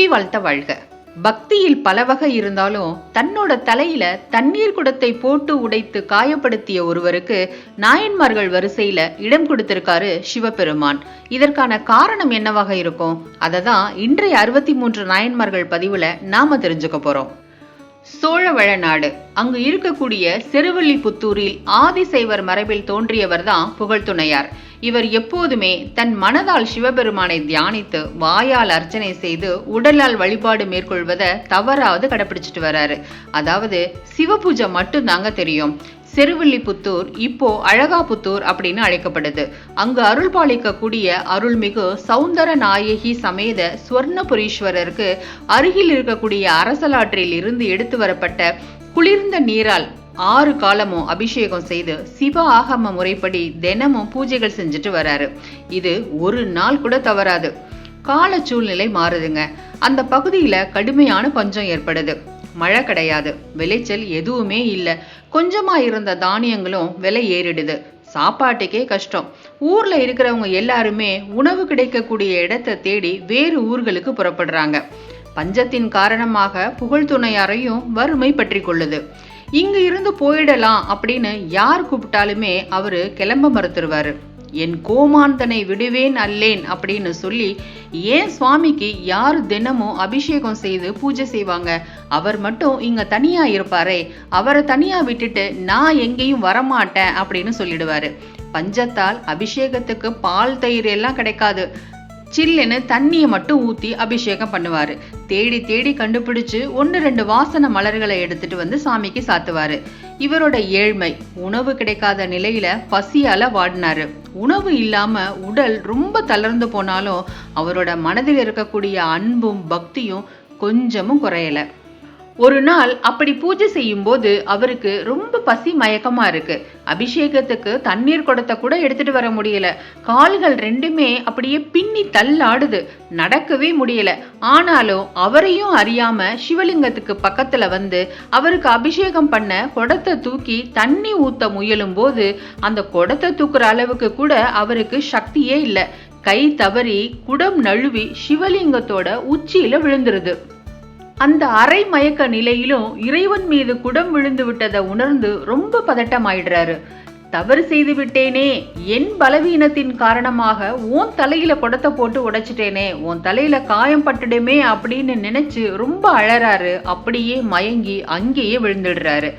புவி வாழ்த்த வாழ்க. பக்தியில் பல வகை இருந்தாலும் தன்னோட தலையில தண்ணீர் குடத்தை போட்டு உடைத்து காயப்படுத்திய ஒருவருக்கு நாயன்மார்கள் வரிசையில இடம் கொடுத்திருக்காரு சிவபெருமான். இதற்கான காரணம் என்னவாக இருக்கும்? அதை தான் இன்றைய அறுபத்தி மூன்று நாயன்மார்கள் பதிவுல நாம தெரிஞ்சுக்க போறோம். சோழவள நாடு அங்கு இருக்கக்கூடிய செருவல்லிபுத்தூரில் ஆதிசைவர் மரபில் தோன்றியவர் தான் புகழ்துணையார். இவர் எப்போதுமே தன் மனதால் சிவபெருமானை தியானித்து வாயால் அர்ச்சனை செய்து உடலால் வழிபாடு மேற்கொள்வதை தவறாவது கடைபிடிச்சிட்டு வராரு. அதாவது சிவபூஜை மட்டும் தாங்க தெரியும். செருவில்லிபுத்தூர் இப்போ அழகாபுத்தூர் அப்படின்னு அழைக்கப்படுது. அங்கு அருள் பாலிக்கக்கூடிய அருள்மிகு சௌந்தர நாயகி சமேத சுவர்ணபுரீஸ்வரருக்கு அருகில் இருக்கக்கூடிய அரசலாற்றில் இருந்து எடுத்து வரப்பட்ட குளிர்ந்த நீரால் ஆறு காலமும் அபிஷேகம் செய்து சிவ ஆகம முறைப்படி தினமும் பூஜைகள் செஞ்சுட்டு வராரு. இது ஒரு நாள் கூட தவறாது. கால சூழ்நிலை மாறுதுங்க. அந்த பகுதியில கடுமையான பஞ்சம் ஏற்படுது. மழை கிடையாது. விளைச்சல் எதுவுமே இல்லை. கொஞ்சமா இருந்த தானியங்களும் விலை ஏறிடுது. சாப்பாட்டுக்கே கஷ்டம். ஊர்ல இருக்கிறவங்க எல்லாருமே உணவு கிடைக்கக்கூடிய இடத்தை தேடி வேறு ஊர்களுக்கு புறப்படுறாங்க. பஞ்சத்தின் காரணமாக புகழ் துணையாரையும் வறுமை பற்றி கொள்ளுது. இங்கே இருந்து போயிடலாம் அப்படின்னு யார் கூப்பிட்டாலுமே அவர் கிளம்ப மறுத்துருவார். என் கோமாந்தனை விடுவேன் அல்லேன் அப்படின்னு சொல்லி ஏன் சுவாமிக்கு யார் தினமும் அபிஷேகம் செய்து பூஜை செய்வாங்க? அவர் மட்டும் இங்க தனியா இருப்பாரே அவரை தனியா விட்டுட்டு நான் எங்கேயும் வரமாட்டேன் அப்படின்னு சொல்லிடுவாரு. பஞ்சத்தால் அபிஷேகத்துக்கு பால் தயிர் எல்லாம் கிடைக்காது. சில்லுன்னு தண்ணியை மட்டும் ஊற்றி அபிஷேகம் பண்ணுவார். தேடி தேடி கண்டுபிடிச்சு ஒன்று ரெண்டு வாசன மலர்களை எடுத்துட்டு வந்து சாமிக்கு சாத்துவார். இவரோட ஏழ்மை உணவு கிடைக்காத நிலையில பசியால வாடினாரு. உணவு இல்லாம உடல் ரொம்ப தளர்ந்து போனாலும் அவரோட மனதில் இருக்கக்கூடிய அன்பும் பக்தியும் கொஞ்சமும் குறையலை. ஒரு நாள் அப்படி பூஜை செய்யும் போது அவருக்கு ரொம்ப பசி மயக்கமா இருக்கு. அபிஷேகத்துக்கு தண்ணீர் குடத்தை கூட எடுத்துட்டு வர முடியல. கால்கள் ரெண்டுமே அப்படியே பின்னி தள்ளாடுது. நடக்கவே முடியல. ஆனாலும் அவரையும் அறியாம சிவலிங்கத்துக்கு பக்கத்துல வந்து அவருக்கு அபிஷேகம் பண்ண குடத்தை தூக்கி தண்ணி ஊத்த முயலும் போது அந்த குடத்தை தூக்குற அளவுக்கு கூட அவருக்கு சக்தியே இல்லை. கை தவறி குடம் நழுவி சிவலிங்கத்தோட உச்சியில விழுந்துருது. அந்த அரை மயக்க நிலையிலும் இறைவன் மீது குடம் விழுந்து விட்டதை உணர்ந்து ரொம்ப பதட்டமாயிடுறாரு. தவறு செய்து விட்டேனே என் பலவீனத்தின் காரணமாக உன் தலையில குடத்தை போட்டு உடைச்சிட்டேனே உன் தலையில காயம் பட்டுடுமே அப்படின்னு நினைச்சு ரொம்ப அழறாரு. அப்படியே மயங்கி அங்கேயே விழுந்துடுறாரு.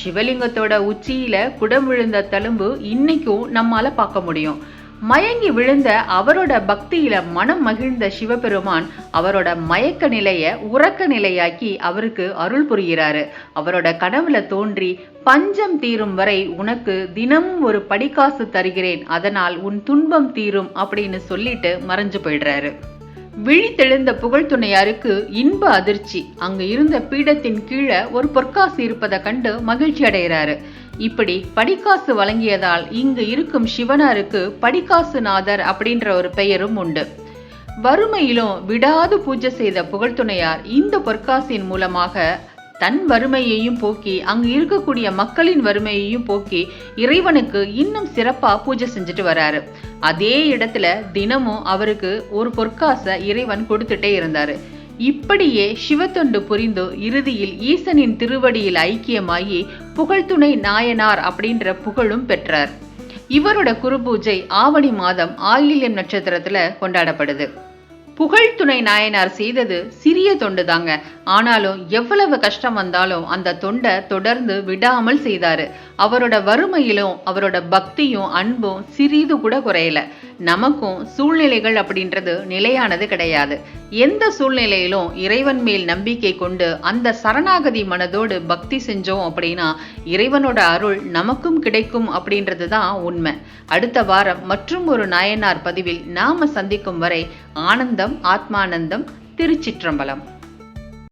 சிவலிங்கத்தோட உச்சியில குடம் விழுந்த தழும்பு இன்னைக்கும் நம்மால பார்க்க முடியும். மயங்கி விழுந்த அவரோட பக்தியில மனம் மகிழ்ந்த சிவபெருமான் அவரோட மயக்க நிலைய உறக்க நிலையாக்கி அவருக்கு அருள் புரிகிறாரு. அவரோட கனவுல தோன்றி பஞ்சம் தீரும் வரை உனக்கு தினமும் ஒரு படிக்காசு தருகிறேன். அதனால் உன் துன்பம் தீரும் அப்படின்னு சொல்லிட்டு மறைஞ்சு போயிடுறாரு. விழித்தெழுந்த புகழ்துணையாருக்கு இன்ப அதிர்ச்சி. அங்கு இருந்த பீடத்தின் கீழே ஒரு பொற்காசு இருப்பதை கண்டு மகிழ்ச்சி அடைகிறாரு. இப்படி படிக்காசு வழங்கியதால் இங்கு இருக்கும் சிவனாருக்கு படிக்காசுநாதர் அப்படின்ற ஒரு பெயரும் உண்டு. வறுமையிலும் விடாது பூஜை செய்த புகழ்துணையார் இந்த பொற்காசின் மூலமாக தன் வறுமையையும் போக்கி அங்கு இருக்கக்கூடிய மக்களின் வறுமையையும் போக்கி இறைவனுக்கு இன்னும் சிறப்பா பூஜை செஞ்சுட்டு வராரு. அதே இடத்துல தினமும் அவருக்கு ஒரு பொற்காசை இறைவன் கொடுத்துட்டே இருந்தாரு. இப்படியே சிவத்தொண்டு புரிந்து இறுதியில் ஈசனின் திருவடியில் ஐக்கியமாகி புகழ்துணை நாயனார் அப்படின்ற புகழும் பெற்றார். இவரோட குருபூஜை ஆவணி மாதம் ஆயில்யம் நட்சத்திரத்துல கொண்டாடப்படுது. புகழ் துணை நாயனார் செய்தது சிறிய தொண்டு தாங்க ஆனாலும் எவ்வளவு கஷ்டம் வந்தாலும் அந்த தொண்டை தொடர்ந்து விடாமல் செய்தாரு. அவரோட வறுமையிலும் அவரோட பக்தியும் அன்பும் சிறிது கூட குறையல. நமக்கும் சூழ்நிலைகள் அப்படின்றது நிலையானது கிடையாது. எந்த சூழ்நிலையிலும் இறைவன் மேல் நம்பிக்கை கொண்டு அந்த சரணாகதி மனதோடு பக்தி செஞ்சோம் அப்படின்னா இறைவனோட அருள் நமக்கும் கிடைக்கும் அப்படின்றது தான் உண்மை. அடுத்த வாரம் மற்றும் ஒரு நாயனார் பதிவில் நாம சந்திக்கும் வரை ஆனந்தம் ஆத்மானந்தம் திருச்சிற்றம்பலம்.